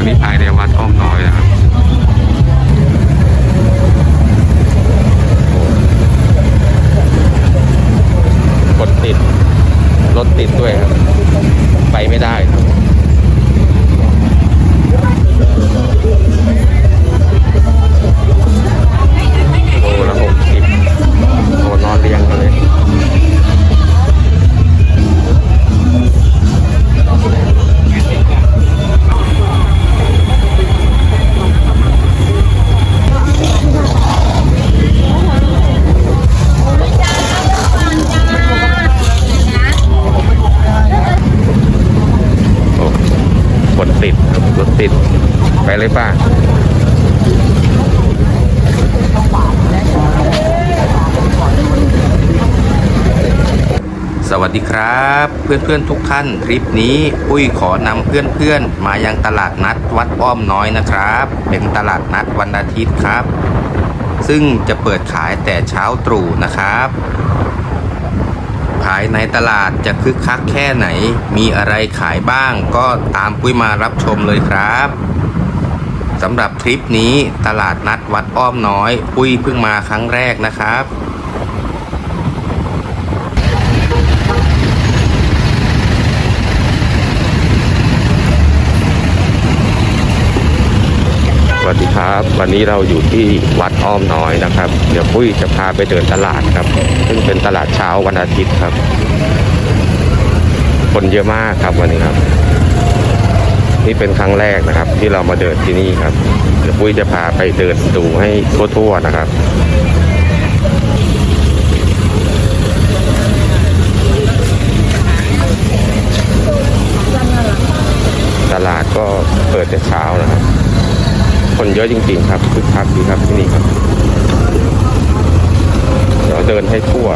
อันนี้ภายในวัดอ้อมน้อยนะครับคนติด รถติดด้วยครับ ไปไม่ได้ครับ ลยป้าสวัสดีครับ เพื่อนๆทุกท่านคลิปนี้ปุ้ยขอนำเพื่อนๆ มายังตลาดนัดวัดอ้อมน้อยนะครับ เป็นตลาดนัดวันอาทิตย์ครับ ซึ่งจะเปิดขายแต่เช้าตรู่นะครับภายในตลาดจะคึกคักแค่ไหน มีอะไรขายบ้างก็ตามปุ้ยมารับชมเลยครับ สำหรับทริปนี้ตลาดนัดวัดอ้อมน้อย ปุ้ยเพิ่งมาครั้งแรกนะครับสวัสดีครับวันนี้เราอยู่ที่วัดอ้อมน้อยนะครับ เดี๋ยวปุ้ยจะพาไปเดินตลาดครับ ซึ่งเป็นตลาดเช้าวันอาทิตย์ครับ คนเยอะมากครับวันนี้ครับ นี่เป็นครั้งแรกนะครับ ที่เรามาเดินที่นี่ครับเดี๋ยวปุ้ยจะพาไปเดินดูให้ทั่วๆนะครับตลาดก็เปิดแต่เช้านะครับ คนเยอะจริงๆครับคึกคักดีครับที่นี่ครับ เดี๋ยวเดินให้ทั่ว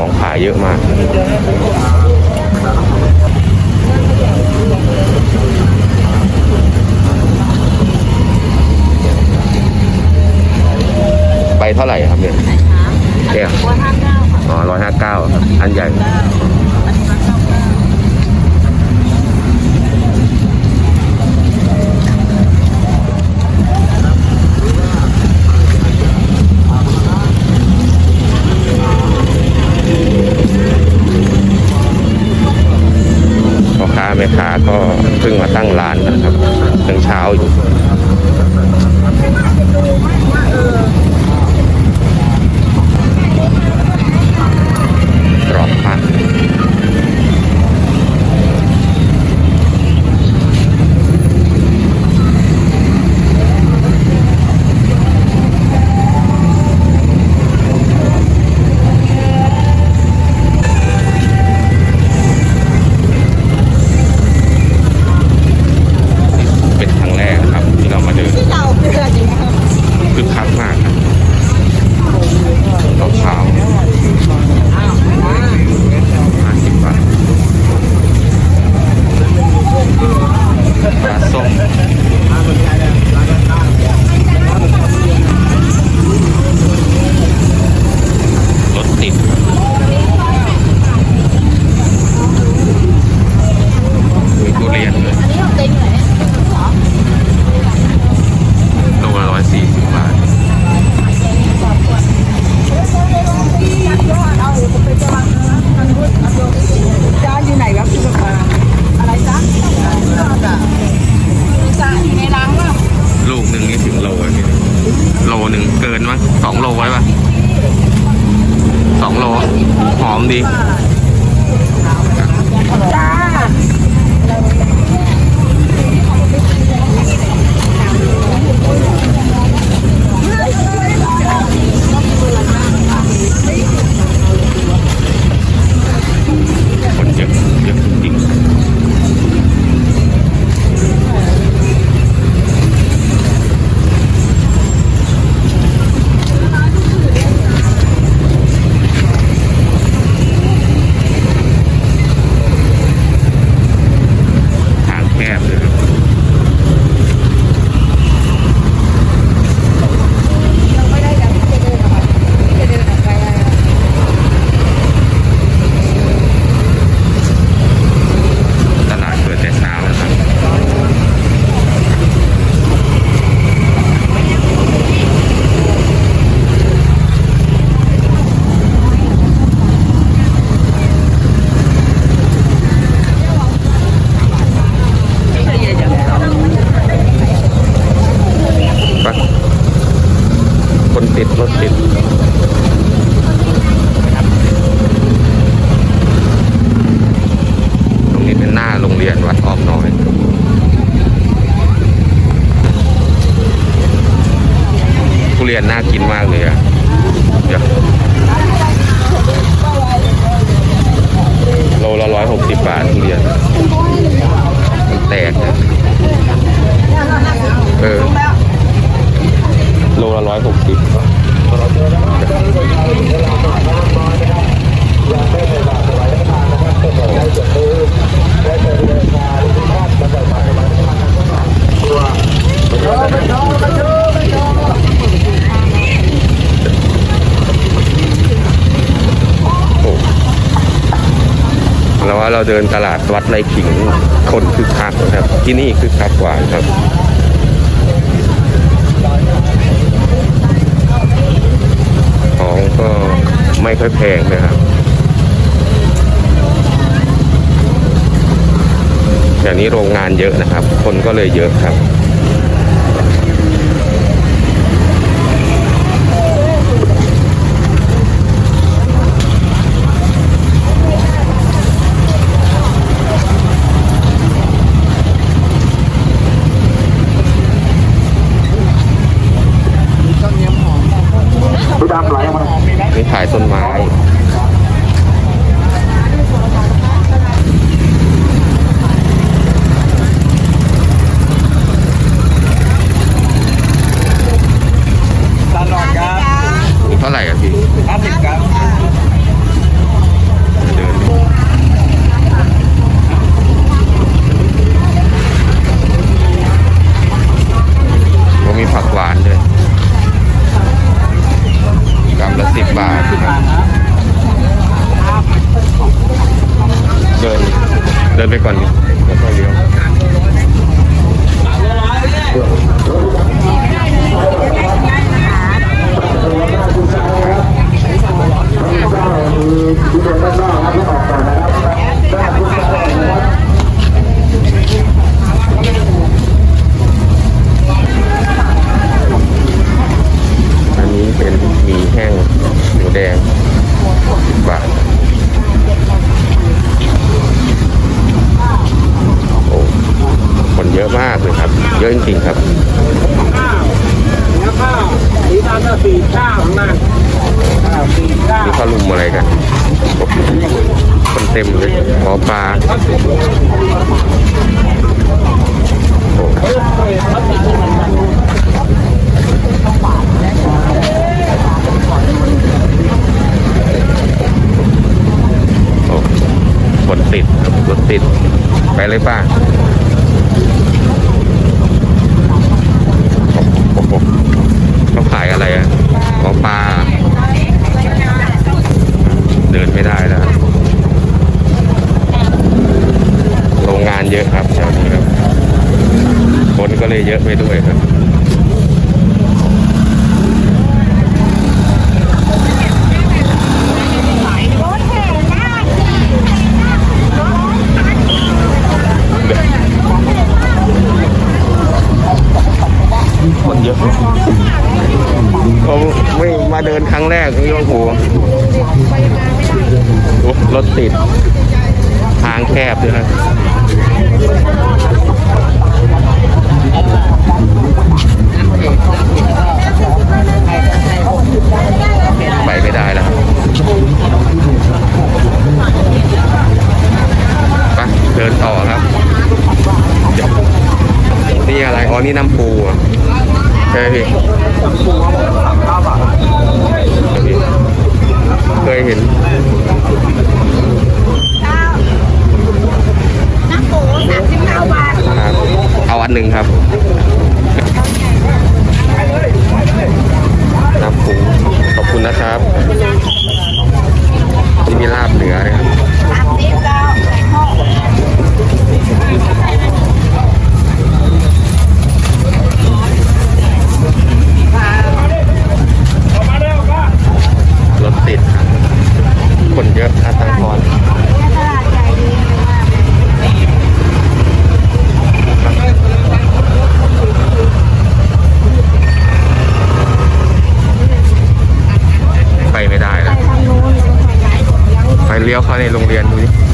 ของขายเยอะมากไปเท่าไหร่ครับเนี่ยแก้วอ๋อร้อยห้าเก้าครับ อันใหญ่ เรียนน่ากินมากเลยอะเดี๋ยวโลละร้อยหกสิบบาททุเรียนมันแตกนะเออโลละร้อยหกสิบโแล้วว่าเราเดินตลาดวัดไรขิงคนคึกคักนะครับ ที่นี่คึกคักกว่าครับของก็ไม่ค่อยแพงนะครับแต่นี้โรงงานเยอะนะครับ คนก็เลยเยอะครับ ผู้ดำไหลออกมา นี่ขายต้นไม้ ตลอดครับ นี่เท่าไหร่อะพี่ห้าสิบครับเดินดูก็มีผักหวานด้วยกำละสิบบาทครับเดินเดินไปก่อนดิแล้วก็เลี้ยว ที่เดินด้านนอกครับที่ออกก่อนนะครับด้านผู้ชายนะครับอันนี้เป็นหมี่แห้งหมูแดงสิบบาทโอ้คนเยอะมากเลยครับ เยอะจริงๆครับแล้วก็สีดำก็สี่ข้าวของมันข้าวสี่ข้าว นี่เขาลุมอะไรกัน คนเต็มเลยหมอปลาโอ้โอ้คนติดครับรถติด ไปเลยป้าโอ้โหเขาขายอะไรอะหมอปลา เดินไม่ได้แล้ว โรงงาน เยอะครับแถวนี้ครับ คนก็เลยเยอะไปด้วยครับคนเยอะเขาไม่มาเดินครั้งแรกนี่โอ้โหโอ้รถติด ทางแคบด้วยนะ ไปไม่ได้แล้วครับไปเดินต่อครับนี่อะไรอ๋อนี่น้ำปูเหรอใช่ไหมพี่เคยเห็นำปูสามสิบเก้าบาท ครับ เอาอันหนึ่งครับน้ำปูขอบคุณนะครับที่มีลาบเหนือนะครับสามสิบเก้าใส่หม้อรถติดครับคนเยอะอาตังพร ลี้ยวเข้าในโรงเรียนดูดิ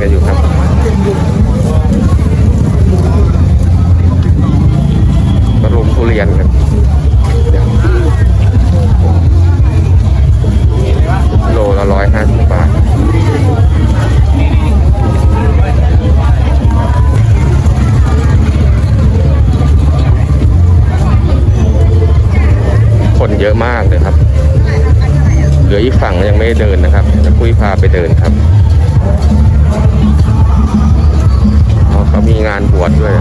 กันอยู่ครับกระลุมทุเรียนครับโลละร้อยห้าสิบบาทคนเยอะมากเลยครับ เหลืออีกฝั่งยังไม่เดินนะครับจะคุยพาไปเดินครับ มีงานบวชด้วย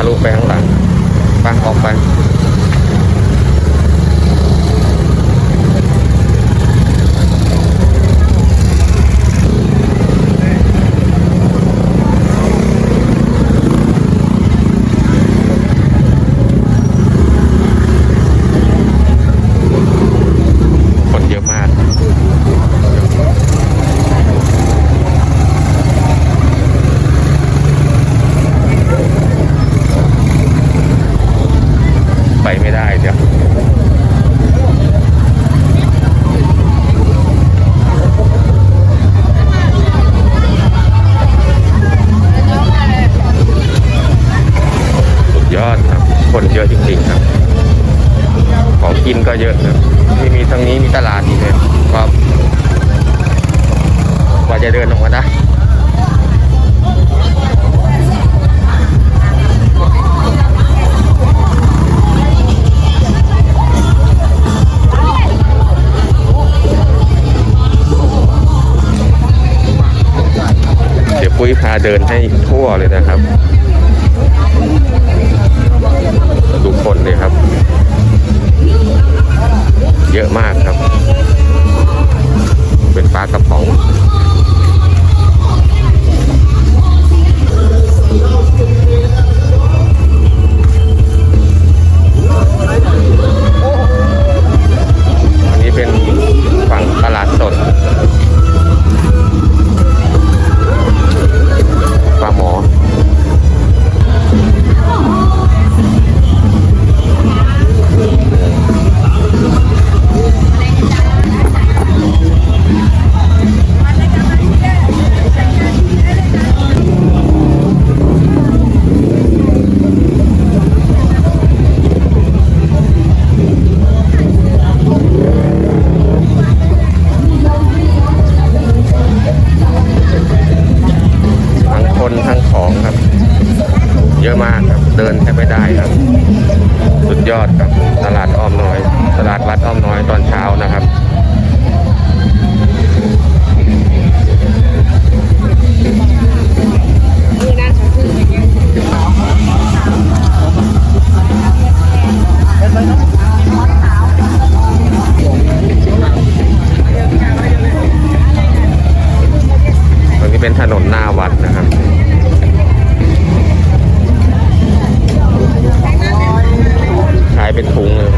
ทะลุไปข้าง เยอะครับที่มีทางนี้มีตลาดอีกเลยก็กว่าจะเดินออกมาได้เดี๋ยวปุ้ยพาเดินให้ทั่วเลยนะครับ Oh! ทั้งของครับ เยอะมากครับ เดินแทบไม่ได้ครับ สุดยอดครับ ตลาดอ้อมน้อย ตลาดวัดอ้อมน้อยตอนเช้านะครับตรงนี้เป็นถนนหน้าวัดนะครับ เป็นถุงเลย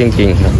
จริงๆครับ